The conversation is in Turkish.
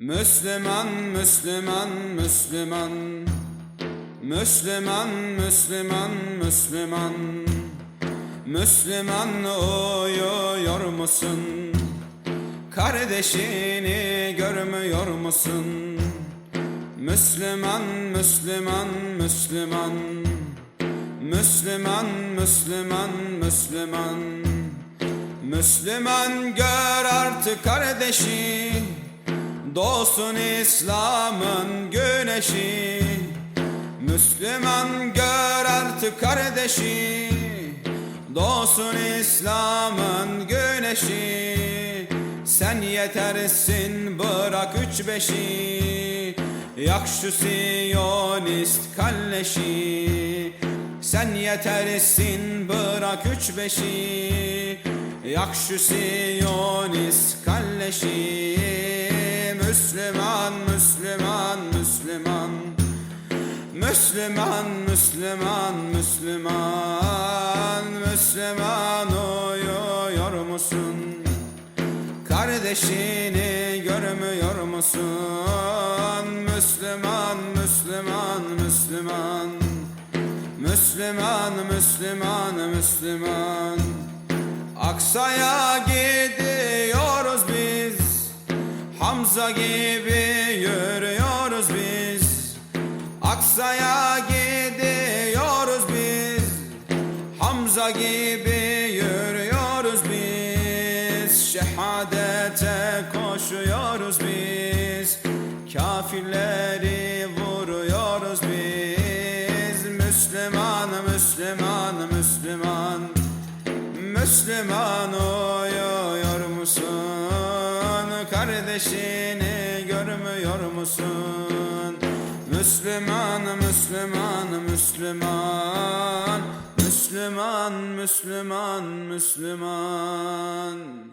Müslüman, Müslüman, Müslüman. Müslüman, Müslüman, Müslüman. Müslüman uyuyor musun? Kardeşini görmüyor musun? Müslüman, Müslüman, Müslüman. Müslüman, Müslüman, Müslüman. Müslüman gör artık kardeşi Doğsun İslam'ın güneşi Müslüman gör artık kardeşi. Doğsun İslam'ın güneşi Sen yetersin bırak üç beşi. Yak şu siyonist kalleşi Sen yetersin bırak üç beşi. Yak şu siyonist kalleşi Müslüman, Müslüman, Müslüman Müslüman uyuyor musun? Kardeşini görmüyor musun? Müslüman, Müslüman, Müslüman Müslüman, Müslüman, Müslüman Aksa'ya gidiyoruz biz Hamza gibi biz Aksa'ya gidiyoruz biz. Hamza gibi yürüyoruz biz. Şehadete koşuyoruz biz. Kafirleri vuruyoruz biz. Müslüman, Müslüman, Müslüman. Müslüman uyuyor musun? Kardeşini görmüyor musun? Müslüman, Müslüman, Müslüman. Müslüman, Müslüman, Müslüman